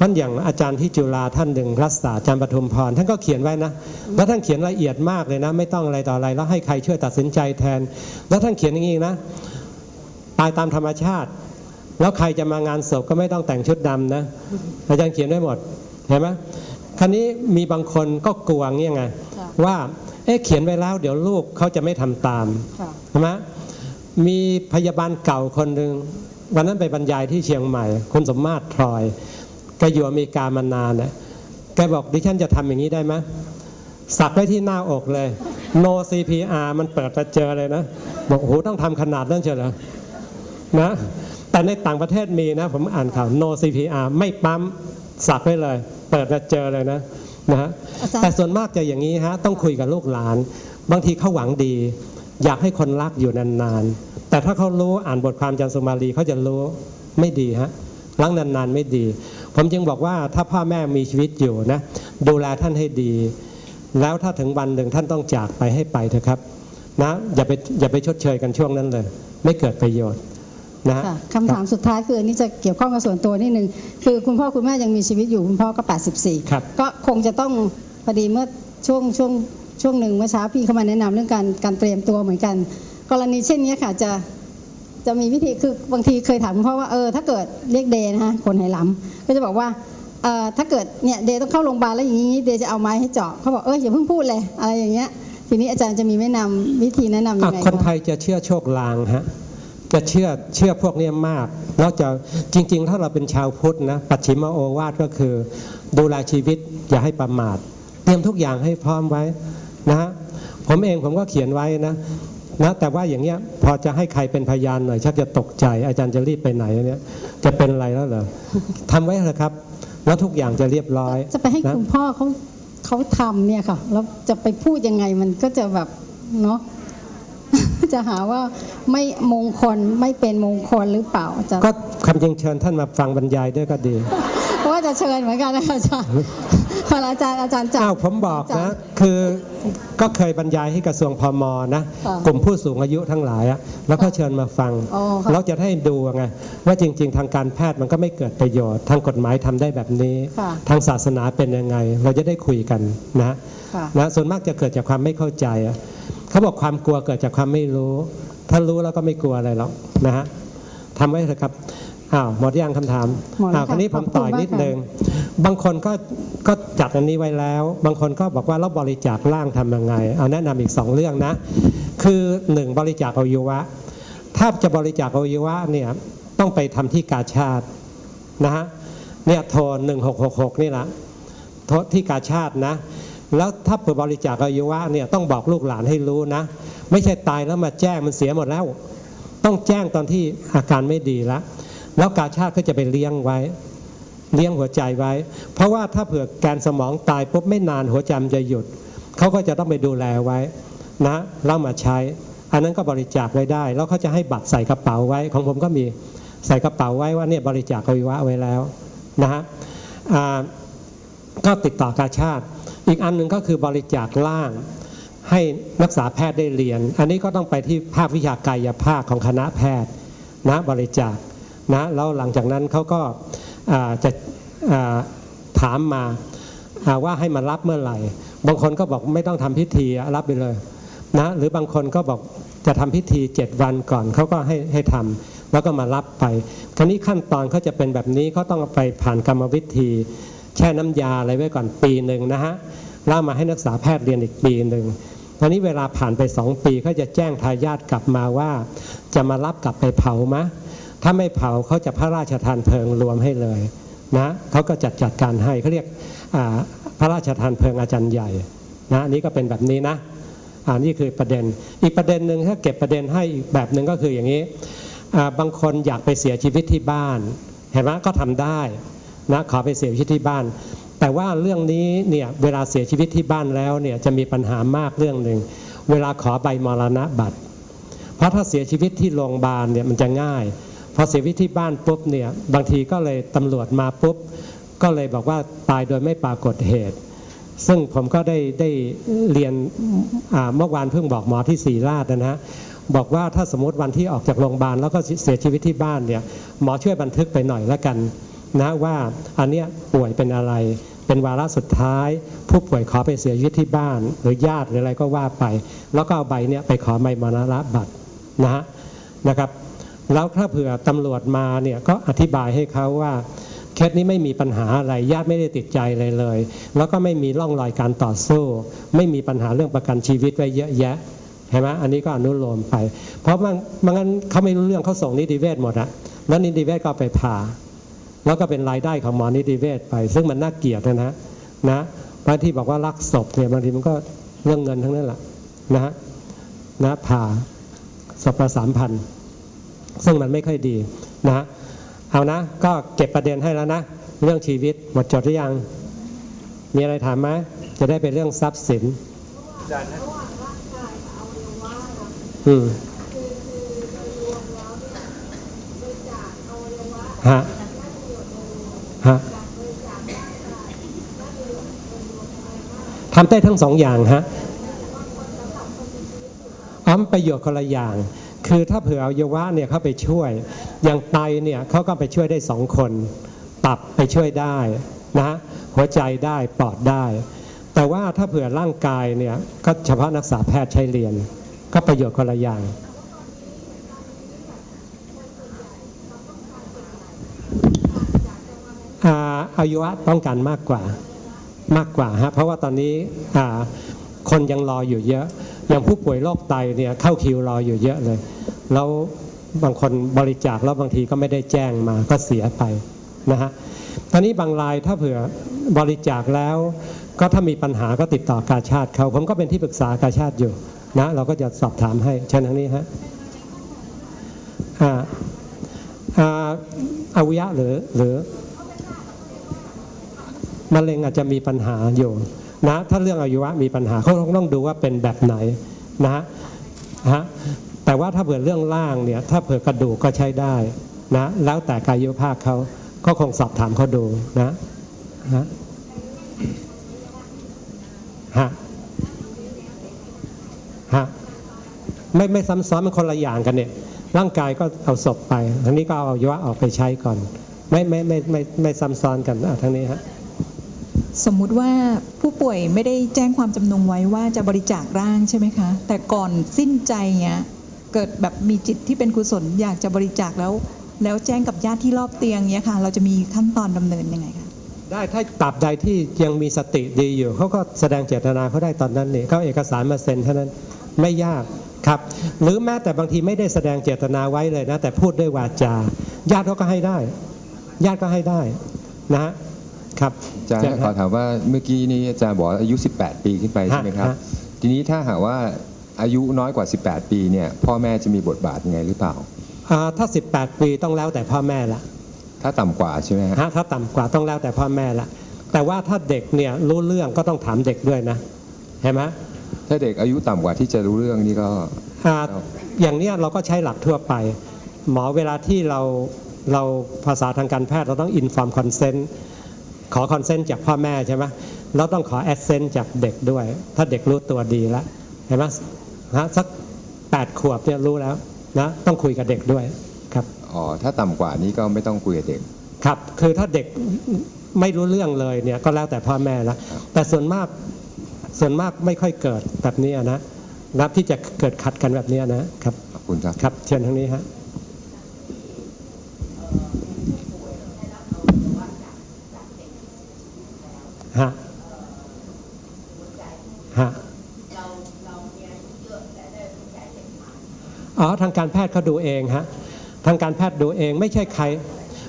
มันอย่างอาจารย์ที่จุฬาท่านหนึ่งรัศดาอาจารย์ปทุมพรท่านก็เขียนไว้นะแล้วท่านเขียนละเอียดมากเลยนะ ไม่ต้องอะไรต่ออะไรแล้วให้ใครช่วยตัดสินใจแทน แล้วท่านเขียนอย่างนี้นะ ตายตามธรรมชาติ แล้วใครจะมางานศพก็ไม่ต้องแต่งชุดดำนะ อาจารย์เขียนไว้หมดเห็นไหมคราวนี้มีบางคนก็กลัวเงี้ยไงค่ะว่าเอ๊ะเขียนไว้แล้ว เดี๋ยวลูกเขาจะไม่ทำตามค่ะใช่ไหมมีพยาบาลเก่าคนหนึ่งวันนั้นไปบรรยายที่เชียงใหม่ คุณสมมาตรทรอย แกอยู่อเมริกามานานน่ะแกบอกดิฉันจะทำอย่างนี้ได้ไหมสักไว้ที่หน้าอกเลย no CPR มันเปิดมาเจอเลยนะ บอกโอ้โหต้องทำขนาดนั้นเชียวเหรอนะแต่ในต่างประเทศมีนะ ผมอ่านข่าว no CPR ไม่ปั๊มสักไว้เลย เปิดมาเจอเลยนะนะฮะอาจารย์แต่ส่วนมากจะอย่างนี้ฮะต้องคุยกับลูกหลาน บางทีเขาหวังดี อยากให้คนรักอยู่นานๆแต่ถ้าเขารู้อ่านบทความอาจารย์สุมาลีเขาจะรู้ไม่ดีฮะ รักนานๆไม่ดี ผมจึงบอกว่าถ้าพ่อแม่มีชีวิตอยู่นะดูแลท่านให้ดี แล้วถ้าถึงวันหนึ่งท่านต้องจากไปให้ไปเถอะครับนะอย่าไปอย่าไปชดเชยกันช่วงนั้นเลย ไม่เกิดประโยชน์นะฮะค่ะคำถามสุดท้ายคืออันนี้จะเกี่ยวข้องกับส่วนตัวนิดนึงคือคุณพ่อคุณแม่ยังมีชีวิตอยู่คุณพ่อก็ 84ครับก็คงจะต้องพอดีเมื่อช่วงช่วงช่วงหนึ่งเมื่อเช้าพี่เข้ามาแนะนำเรื่องการการเตรียมตัวเหมือนกัน กรณีเช่นนี้ค่ะจะ จะมีวิธีคือบางทีเคยถามคุณพ่อว่าเออถ้าเกิดเรียกเดย์นะคะคนไหหลำก็จะบอกว่าเออถ้าเกิดเนี่ยเดย์ต้องเข้าโรงพยาบาลแล้วอย่างนี้เดย์จะเอาไม้ให้เจาะเขาบอกเอออย่าเพิ่งพูดเลยอะไรอย่างเงี้ยทีนี้อาจารย์จะมีแนะนำวิธีแนะนำยัอะงไงคนไทคะยจะเชื่อโชคลางฮะจะเชื่อเชื่อพวกเนี้ยมากแล้วจะจริง ๆ ถ้าเราเป็นชาวพุทธนะปัจฉิมโอวาทก็คือ ดูแลชีวิตอย่าให้ประมาท เตรียมทุกอย่างให้พร้อมไว้นะฮะ ผมเองผมก็เขียนไว้นะนะแต่ว่าอย่างเงี้ยพอจะให้ใครเป็นพยานหน่อยชักจะตกใจ อาจารย์จะรีบไปไหนเนี่ยจะเป็นอะไรแล้วเหรอทำไว้เถอะครับ แล้วทุกอย่างจะเรียบร้อย จะไปให้นะคุณพ่อเขาเขาทำเนี่ยค่ะแล้วจะไปพูดยังไงมันก็จะแบบเนาะจะหาว่าไม่มงคลไม่เป็นมงคลหรือเปล่าจะก็คำจริงเชิญท่านมาฟังบรรยายด้วยก็ดีเพราะว่าจะเชิญเหมือนกันนะคะอาจารย์เวลาอาจารย์อาจารย์จัดอ้าวผมบอกจันะดคือ ก็เคยบรรยายให้กระทรวงพมนะค่ะกลุ่มผู้สูงอายุทั้งหลายอะแล้วก็เชิญมาฟังอ๋อค่ะเราจะให้ดูไงว่าจริง ๆ ทางการแพทย์มันก็ไม่เกิดประโยชน์ ทางกฎหมายทำได้แบบนี้ค่ะทางศาสนาเป็นยังไง เราจะได้คุยกันนะค่ะนะส่วนมากจะเกิดจากความไม่เข้าใจอะเขาบอกความกลัวเกิดจากความไม่รู้ ถ้ารู้แล้วก็ไม่กลัวอะไรหรอกนะฮะทำไว้เถอะครับอ้าวหมดยังคำถามหมดแล้วอ้าวคราวนี้ค่ะผมต่อยขอบคุณมากนิดค่ะนึง บางคนก็ก็จัดอันนี้ไว้แล้ว บางคนก็บอกว่าเราบริจาคร่างทำยังไง เอาแนะนำอีกสองเรื่องนะ คือหนึ่งบริจาคอวัยวะ ถ้าจะบริจาคอวัยวะเนี่ยต้องไปทำที่กาชาตินะฮะ เนี่ยโทร1666 นี่แหละโทรที่กาชาตินะ แล้วถ้าเปิดบริจาคอวัยวะเนี่ยต้องบอกลูกหลานให้รู้นะ ไม่ใช่ตายแล้วมาแจ้งมันเสียหมดแล้ว ต้องแจ้งตอนที่อาการไม่ดีแล้วแล้วกาชาติก็จะไปเลี้ยงไว้ เลี้ยงหัวใจไว้ เพราะว่าถ้าเผื่อแกนสมองตายปุ๊บไม่นานหัวใจมันจะหยุด เขาก็จะต้องไปดูแลไว้นะแล้วมาใช้ อันนั้นก็บริจาคไว้ได้ แล้วเขาจะให้บัตรใส่กระเป๋าไว้ ของผมก็มีใส่กระเป๋าไว้ว่าเนี่ยบริจาคอวัยวะไว้แล้วนะฮะก็ติดต่อกาชาติ อีกอันหนึ่งก็คือบริจาคร่างให้นักษาแพทย์ได้เรียน อันนี้ก็ต้องไปที่ภาควิชากายภาคของคณะแพทย์นะบริจาคนะแล้วหลังจากนั้นเขาก็ จะถามมาว่าให้มารับเมื่อไหร่ บางคนก็บอกไม่ต้องทำพิธีรับไปเลยนะหรือบางคนก็บอกจะทำพิธี7วันก่อนเขาก็ให้ให้ทำแล้วก็มารับไป คราวนี้ขั้นตอนเขาจะเป็นแบบนี้เขาต้องไปผ่านกรรมวิธี แช่น้ำยาอะไรไว้ก่อนปีหนึ่งนะฮะแล้วมาให้นักศึกษาแพทย์เรียนอีกปีหนึ่งตอนนี้เวลาผ่านไปสองปีเขาจะแจ้งทายาทกลับมาว่า จะมารับกลับไปเผามะ ถ้าไม่เผาเขาจะพระราชทานเพลิงรวมให้เลยนะเขาก็จัดจัดการให้เขาเรียกพระราชทานเพลิงอาจารย์ใหญ่นะอันนี้ก็เป็นแบบนี้นะอ่านี่คือประเด็น อีกประเด็นหนึ่งถ้าเก็บประเด็นให้อีกแบบหนึ่งก็คืออย่างนี้บางคนอยากไปเสียชีวิตที่บ้าน เห็นไหมก็ทำได้นะขอไปเสียชีวิตที่บ้าน แต่ว่าเรื่องนี้เนี่ยเวลาเสียชีวิตที่บ้านแล้วเนี่ยจะมีปัญหามากเรื่องหนึ่งเวลาขอใบมรณะบัตร เพราะถ้าเสียชีวิตที่โรงพยาบาลเนี่ยมันจะง่าย พอเสียชีวิตที่บ้านปุ๊บเนี่ยบางทีก็เลยตำรวจมาปุ๊บ ก็เลยบอกว่าตายโดยไม่ปรากฏเหตุ ซึ่งผมก็ได้ได้เรียนเมื่อวานเพิ่งบอกหมอที่ศรีราชนะฮะบอกว่าถ้าสมมติวันที่ออกจากโรงพยาบาลแล้วก็เสียชีวิตที่บ้านเนี่ยหมอช่วยบันทึกไปหน่อยล้วกันนะว่าอันเนี้ยป่วยเป็นอะไร เป็นวาระสุดท้าย ผู้ป่วยขอไปเสียชีวิตที่บ้าน หรือญาติหรืออะไรก็ว่าไป แล้วก็เอาใบเนี้ยไปขอใบมรณะบัตรนะฮะนะครับ แล้วถ้าเผื่อตำรวจมาเนี่ยก็อธิบายให้เขาว่าเคสนี้ไม่มีปัญหาอะไรญาติไม่ได้ติดใจอะไรเลย แล้วก็ไม่มีร่องรอยการต่อสู้ ไม่มีปัญหาเรื่องประกันชีวิตไว้เยอะแยะเห็นไหมอันนี้ก็อนุโลมไป เพราะมันมันงั้นเขาไม่รู้เรื่องเขาส่งนิติเวชหมดอะแล้วนิติเวชก็ไปผ่าแล้วก็เป็นรายได้ของหมอนิติเวชไป ซึ่งมันน่าเกลียดนะนะนะบางที่บอกว่ารักศพเนี่ยบางทีมันก็เรื่องเงินทั้งนั้นแหละนะฮะนะผ่าศพละสามพัน ซึ่งมันไม่ค่อยดีนะเอานะก็เก็บประเด็นให้แล้วนะ เรื่องชีวิตหมดจดหรือยัง มีอะไรถามไหมจะได้เป็นเรื่องทรัพย์สินอืมฮะฮะทำได้ทั้งสองอย่างฮะอ้อมประโยชน์คนละอย่าง คือถ้าเผื่ออวัยวะเนี่ยเขาไปช่วย อย่างไตเนี่ยเขาก็ไปช่วยได้สองคนตับไปช่วยได้นะหัวใจได้ปอดได้ แต่ว่าถ้าเผื่อร่างกายเนี่ยก็เฉพาะนักษาแพทย์ใช้เรียน ก็ประโยชน์คนละอย่างอาอายุวะต้องการมากกว่ามากกว่าฮะเพราะว่าตอนนี้อ่า คนยังรออยู่เยอะ อย่างผู้ป่วยโรคไตเนี่ยเข้าคิวรออยู่เยอะเลย แล้วบางคนบริจาคแล้วบางทีก็ไม่ได้แจ้งมาก็เสียไปนะฮะตอนนี้บางรายถ้าเผื่อบริจาคแล้ว ก็ถ้ามีปัญหาก็ติดต่อกาชาติเขาผมก็เป็นที่ปรึกษากาชาติอยู่นะเราก็จะสอบถามให้เช่นทางนี้ฮะอ่าอาวัยะหรือหรือมะเร็งอาจจะมีปัญหาอยู่ นะถ้าเรื่องอายุวะมีปัญหาเขาต้องดูว่าเป็นแบบไหนนะฮะแต่ว่าถ้าเผื่อเรื่องล่างเนี่ยถ้าเผื่อกระดูกก็ใช้ได้นะแล้วแต่กายภาพเขาก็คงสอบถามเขาดูนะฮะฮะฮะไม่ไม่ซ้ำซ้อนมันคนละอย่างกันเนี่ยร่างกายก็เอาศพไปทางนี้ก็เอาอวัยวะออกไปใช้ก่อน ไม่ไม่ไม่ไม่ไม่ซ้ำซ้อนกันอะทางนี้ฮะ สมมุติว่าผู้ป่วยไม่ได้แจ้งความจำนงไว้ว่าจะบริจาคร่างใช่ไหมคะ แต่ก่อนสิ้นใจเงี้ยเกิดแบบมีจิตที่เป็นกุศลอยากจะบริจาคแล้ว แล้วแจ้งกับญาติที่รอบเตียงเงี้ยค่ะ เราจะมีขั้นตอนดำเนินยังไงคะได้ถ้าตราบใดที่ยังมีสติดีอยู่เขาก็แสดงเจตนาเขาได้ตอนนั้นนี่เขาเอาเอกสารมาเซ็นเท่านั้นไม่ยากครับ หรือแม้แต่บางทีไม่ได้แสดงเจตนาไว้เลยนะ แต่พูดด้วยวาจา ญาติเขาก็ให้ได้ ญาติก็ให้ได้นะฮะ ครับอาจารย์เชิญขอฮะถามว่าเมื่อกี้นี้อาจารย์บอกว่าอายุ 18 ปีขึ้นไปใช่ไหมครับ ฮะ ทีนี้ถ้าหากว่าอายุน้อยกว่า 18 ปีเนี่ยพ่อแม่จะมีบทบาทยังไงหรือเปล่า อ่าถ้า 18 ปีต้องแล้วแต่พ่อแม่ละถ้าต่ำกว่าใช่ไหมฮะฮะถ้าต่ำกว่าต้องแล้วแต่พ่อแม่ละแต่ว่าถ้าเด็กเนี่ยรู้เรื่องก็ต้องถามเด็กด้วยนะเห็นไหมถ้าเด็กอายุต่ำกว่าที่จะรู้เรื่องนี่ก็ อ่าครับอย่างเนี้ยเราก็ใช้หลักทั่วไป หมอเวลาที่เราเราภาษาทางการแพทย์เราต้อง inform consent ขอ consent จากพ่อแม่ใช่ไหมเราต้องขอ assent จากเด็กด้วย ถ้าเด็กรู้ตัวดีแล้วเห็นไหมฮะสัก8ขวบเนี่ยรู้แล้วนะต้องคุยกับเด็กด้วยครับอ๋อถ้าต่ำกว่านี้ก็ไม่ต้องคุยกับเด็กครับคือถ้าเด็กไม่รู้เรื่องเลยเนี่ยก็แล้วแต่พ่อแม่ละครับแต่ส่วนมากส่วนมากไม่ค่อยเกิดแบบนี้นะนับที่จะเกิดขัดกันแบบนี้นะครับขอบคุณครับครับเชิญทางนี้ฮะ ฮะฮะอ๋อทางการแพทย์เขาดูเองฮะทางการแพทย์ดูเองไม่ใช่ใคร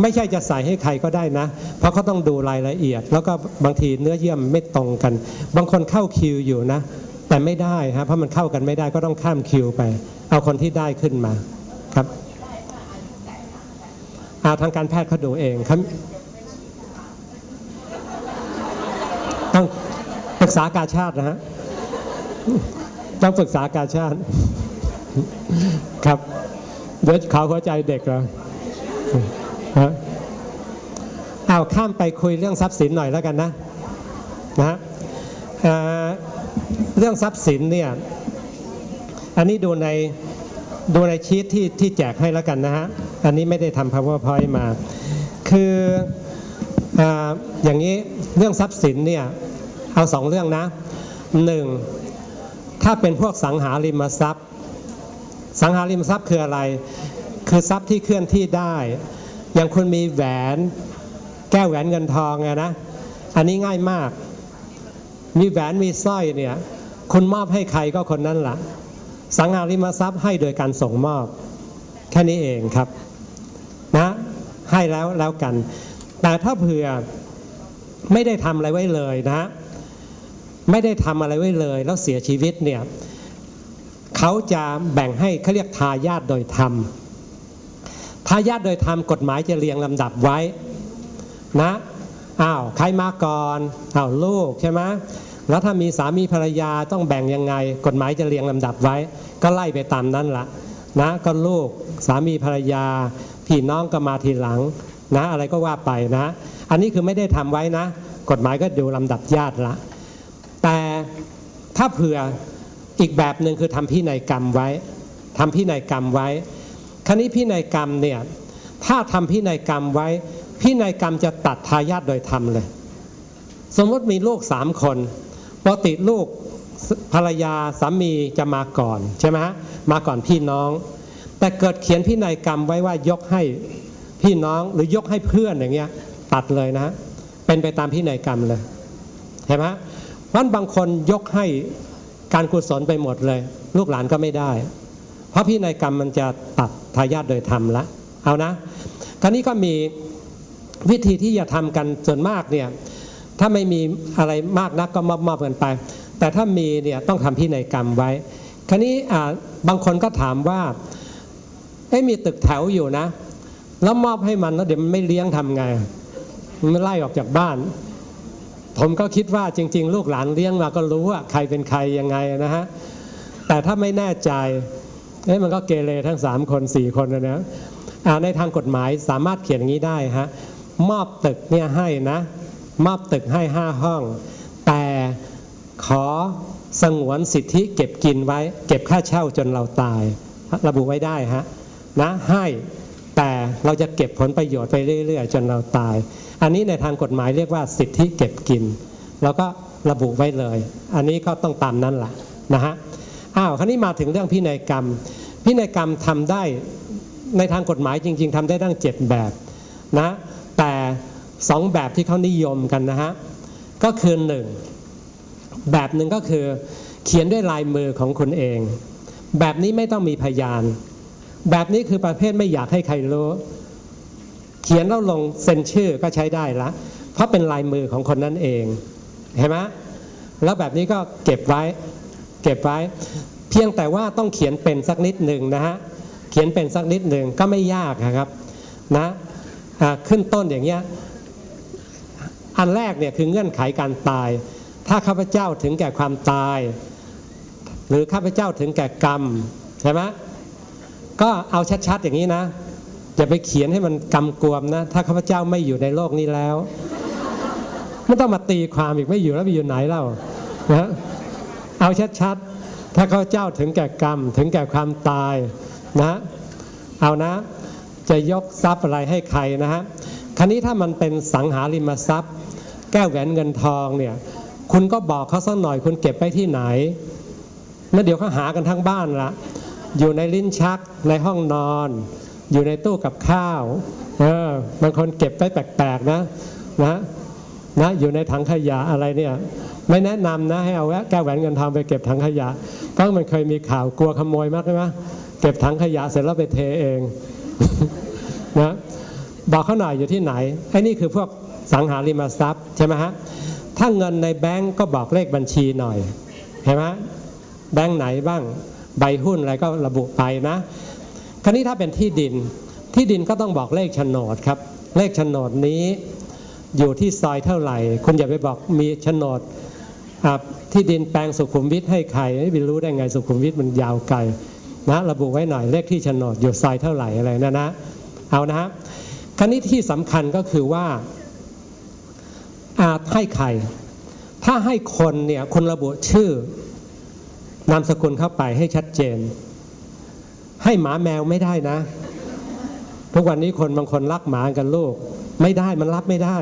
ไม่ใช่จะใส่ให้ใครก็ได้นะ เพราะเขาต้องดูรายละเอียด แล้วก็บางทีเนื้อเยื่อมไม่ตรงกัน บางคนเข้าคิวอยู่นะ แต่ไม่ได้ฮะเพราะมันเข้ากันไม่ได้ก็ต้องข้ามคิวไป เอาคนที่ได้ขึ้นมาครับอาทางการแพทย์เขาดูเองครับต้อง ปรึกษากาชาตินะฮะต้องปรึกษากาชาติ ครับเดี๋ยวเขาเข้าใจเด็กเหรอฮะเอาข้ามไปคุยเรื่องทรัพย์สินหน่อยแล้วกันนะนะฮะเรื่องทรัพย์สินเนี่ยอันนี้ดูในดูในชีตที่ที่แจกให้แล้วกันนะฮะอันนี้ไม่ได้ทำ powerpoint มา คือออย่างนี้เรื่องทรัพย์สินเนี่ย เอาสองเรื่องนะหนึ่งถ้าเป็นพวกสังหาริมทรัพย์ สังหาริมทรัพย์คืออะไร คือทรัพย์ที่เคลื่อนที่ได้ อย่างคุณมีแหวนแก้วแหวนเงินทองไงนะ อันนี้ง่ายมาก มีแหวนมีสร้อยเนี่ย คุณมอบให้ใครก็คนนั้นละ่ะ สังหาริมทรัพย์ให้โดยการส่งมอบ แค่นี้เองครับ นะให้แล้วแล้วกัน แต่ถ้าเผื่อไม่ได้ทำอะไรไว้เลยนะ ไม่ได้ทำอะไรไว้เลย แล้วเสียชีวิตเนี่ยเขาจะแบ่งให้เขาเรียกทายาทโดยธรรมทายาทโดยธรรมกฎหมายจะเรียงลำดับไว้นะอ้าวใครมาก่อนอ้าวลูกใช่ไหมแล้วถ้ามีสามีภรรยาต้องแบ่งยังไง กฎหมายจะเรียงลำดับไว้ ก็ไล่ไปตามนั้นละนะก็ลูกสามีภรรยาพี่น้องก็มาทีหลังนะอะไรก็ว่าไปนะ อันนี้คือไม่ได้ทำไว้นะ กฎหมายก็ดูลำดับญาติละ ถ้าเผื่ออีกแบบหนึ่งคือทำพินัยกรรมไว้ทำพินัยกรรมไว้คราวนี้พินัยกรรมเนี่ยถ้าทำพินัยกรรมไว้ พินัยกรรมจะตัดทายาทโดยธรรมเลย สมมติมีลูกสามคนปกติลูกภรรยาสามีจะมาก่อนใช่ไหมฮะมาก่อนพี่น้อง แต่เกิดเขียนพินัยกรรมไว้ว่ายกให้พี่น้องหรือยกให้เพื่อนอย่างเงี้ยตัดเลยนะ เป็นไปตามพินัยกรรมเลยเห็นไหม วันบางคนยกให้การกุศลไปหมดเลย ลูกหลานก็ไม่ได้ เพราะพินัยกรรมมันจะตัดทายาทโดยธรรมละเอานะคราวนี้ก็มีวิธีที่จะทำกันส่วนมากเนี่ยถ้าไม่มีอะไรมากนักก็มอบมอบกันไป แต่ถ้ามีเนี่ยต้องทำพินัยกรรมไว้ คราวนี้อ่าบางคนก็ถามว่าเอ้มีตึกแถวอยู่นะ แล้วมอบให้มันแล้วเดี๋ยวมันไม่เลี้ยงทำไงมันไล่ออกจากบ้าน ผมก็คิดว่าจริง ๆ ลูกหลานเลี้ยงมาก็รู้ว่าใครเป็นใครยังไงนะฮะ แต่ถ้าไม่แน่ใจเอ๊ะมันก็เกเรทั้ง 3 คน 4 คนนะนะในทางกฎหมายสามารถเขียนอย่างนี้ได้ฮะ มอบตึกเนี่ยให้นะ มอบตึกให้ 5 ห้อง แต่ขอสงวนสิทธิเก็บกินไว้ เก็บค่าเช่าจนเราตาย ระบุไว้ได้ฮะนะให้ เราจะเก็บผลประโยชน์ไปเรื่อย ๆ จนเราตาย อันนี้ในทางกฎหมายเรียกว่าสิทธิเก็บกิน เราก็ระบุไว้เลย อันนี้ก็ต้องตามนั้นแหละนะฮะอ้าวคราวนี้มาถึงเรื่องพินัยกรรม พินัยกรรมทำได้ในทางกฎหมายจริง ๆทำได้ตั้งเจ็ดแบบนะแต่สองแบบที่เขานิยมกันนะฮะก็คือหนึ่งแบบหนึ่งก็คือเขียนด้วยลายมือของคุณเอง แบบนี้ไม่ต้องมีพยาน แบบนี้คือประเภทไม่อยากให้ใครรู้ เขียนแล้วลงเซ็นชื่อก็ใช้ได้ละ เพราะเป็นลายมือของคนนั้นเองเห็นไหมแล้วแบบนี้ก็เก็บไว้ เก็บไว้ เพียงแต่ว่าต้องเขียนเป็นสักนิดหนึ่งนะฮะเขียนเป็นสักนิดหนึ่งก็ไม่ยากนะครับนะขึ้นต้นอย่างเงี้ยอันแรกเนี่ยคือเงื่อนไขการตาย ถ้าข้าพเจ้าถึงแก่ความตาย หรือข้าพเจ้าถึงแก่กรรมใช่ไหม ก็เอาชัดๆอย่างนี้นะอย่าไปเขียนให้มันกำกวมนะ ถ้าข้าพเจ้าไม่อยู่ในโลกนี้แล้วไม่ต้องมาตีความอีกไม่อยู่แล้วไปอยู่ไหนเล่านะเอาชัดๆถ้าข้าพเจ้าถึงแก่กรรม ถึงแก่ความตายนะ เอานะ จะยกทรัพย์อะไรให้ใครนะฮะคราวนี้ถ้ามันเป็นสังหาริมทรัพย์ แก้วแหวนเงินทองเนี่ย คุณก็บอกเขาสักหน่อยคุณเก็บไปที่ไหนแล้วเดี๋ยวเขาหากันทั้งบ้านละ อยู่ในลิ้นชักในห้องนอน อยู่ในตู้กับข้าวเออบางคนเก็บไปแปลกๆนะนะนะอยู่ในถังขยะอะไรเนี่ยไม่แนะนำนะให้เอาแก้วแหวนเงินทองไปเก็บถังขยะ เพราะมันเคยมีข่าวกลัวขโมยมากใช่ไหมเก็บถังขยะเสร็จแล้วไปเทเองนะบอกเขาหน่อยอยู่ที่ไหนไอ้นี่คือพวกสังหาริมทรัพย์ใช่ไหมฮะถ้าเงินในแบงก์ก็บอกเลขบัญชีหน่อยเห็นไหมแบงก์ไหนบ้าง ใบหุ้นอะไรก็ระบุไปนะ คราวนี้ถ้าเป็นที่ดิน ที่ดินก็ต้องบอกเลขโฉนดครับ เลขโฉนดนี้อยู่ที่ซอยเท่าไหร่ คุณอย่าไปบอกมีโฉนดที่ดินแปลงสุขุมวิทให้ใครไม่รู้ได้ไงสุขุมวิทมันยาวไกลนะระบุไว้หน่อยเลขที่โฉนดอยู่ซอยเท่าไหร่อะไรนะนะเอานะฮะคราวนี้ที่สำคัญก็คือว่าอาให้ใคร ถ้าให้คนเนี่ยคุณระบุชื่อ นามสกุลเข้าไปให้ชัดเจน ให้หมาแมวไม่ได้นะ ทุกวันนี้คนบางคนรักหมากันลูก ไม่ได้มันรับไม่ได้